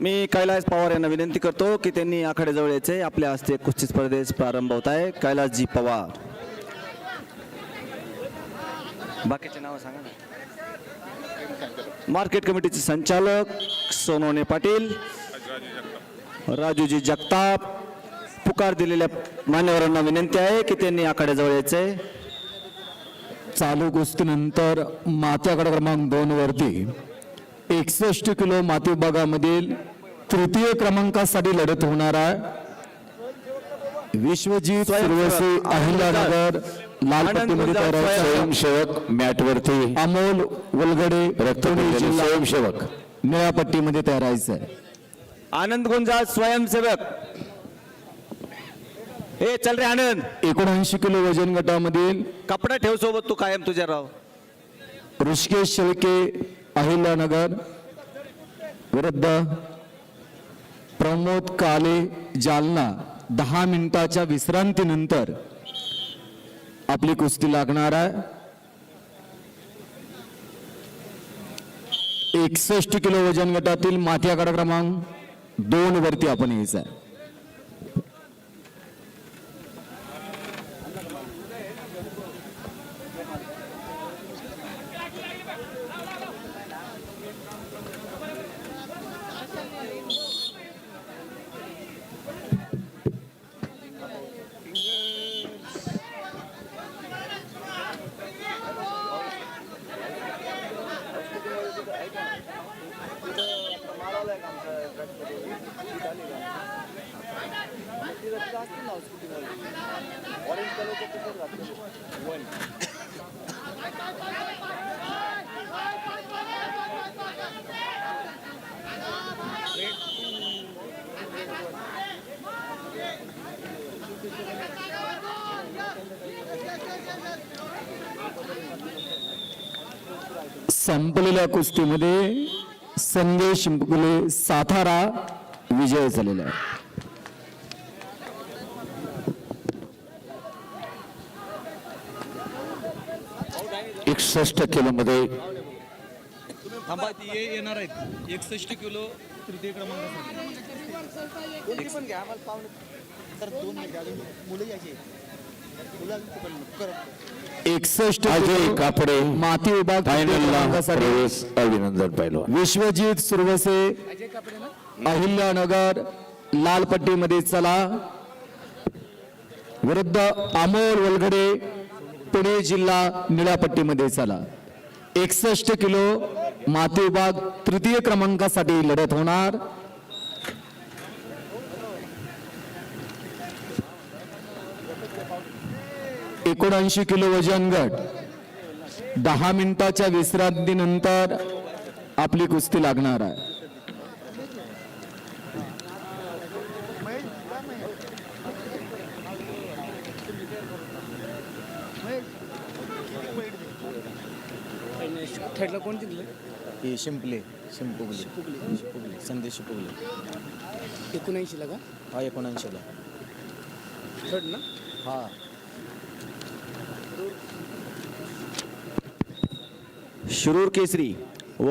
मी कैलास पवार यांना विनंती करतो की त्यांनी आखाड्याजवळ यायचे आपल्या हस्ते कुस्ती स्पर्धेस प्रारंभ होत आहे. कैलासजी पवार. बाकीचे नाव सांगा ना. मार्केट कमिटीचे संचालक सोनवणे पाटील. राजूजी जगताप पुकार दिलेल्या मान्यवरांना विनंती आहे की त्यांनी आखाड्याजवळ यायचे चालू कुस्तीनंतर मात्याकडे क्रमांक दोन वरती एकसष्ट किलो माती विभागामधील तृतीय क्रमांकासाठी लढत होणार आहे. विश्वजीत सुरवसे अहिल्यानगर लालपट्टीमध्ये तयार आहे. स्वयंसेवक मॅटवरती अमोल वलगडे पुणे जिल्हा स्वयंसेवक. निळ्या पट्टीमध्ये तयार आहे आनंद गुंजाळ स्वयंसेवक. हे चल रे आनंद. एकोणऐंशी किलो वजन गटामधील कपडा ठेव सोबत तू कायम तुझ्या राव ऋषिकेश शेळके अहिल्यानगर विरुद्ध प्रमोद काले जालना दहा मिनिटाच्या विश्रांतीनंतर आपली कुस्ती लागणार आहे. एकसष्ट किलो वजन गटातील माथ्याकडा क्रमांक दोन वरती आपण यायचं आहे. संपलेल्या कुस्तीमध्ये संदेश शिंपकुले सातारा विजय झालेला आहे. एकसष्ट किलो मध्ये थांबा ती ये- येणार आहेत. एकसष्ट किलो तृतीय क्रमांकासाठी. एकसष्ट अजय कापडे माती विभाग अभिनंदन पहिलवान. विश्वजित सुरवसे अहिल्यानगर लालपट्टीमध्ये चला. विरुद्ध अमोल वलगडे पुणे जिल्हा निळ्या पट्टीमध्ये चला. एकसष्ट किलो माती विभाग तृतीय क्रमांकासाठी लढत होणार. एकोणऐंशी किलो वजन गट. दहा मिनिटाच्या विश्रांतीनंतर आपली कुस्ती लागणार आहे. थर्डला कोण जिंकलं? हे शिंपले शिंपुगले शिंपुगले संदेश शिंपुगले. एकोणऐंशीला का? हा एकोणऐंशीला. थर्ड ना? हा. शिरूर केसरी व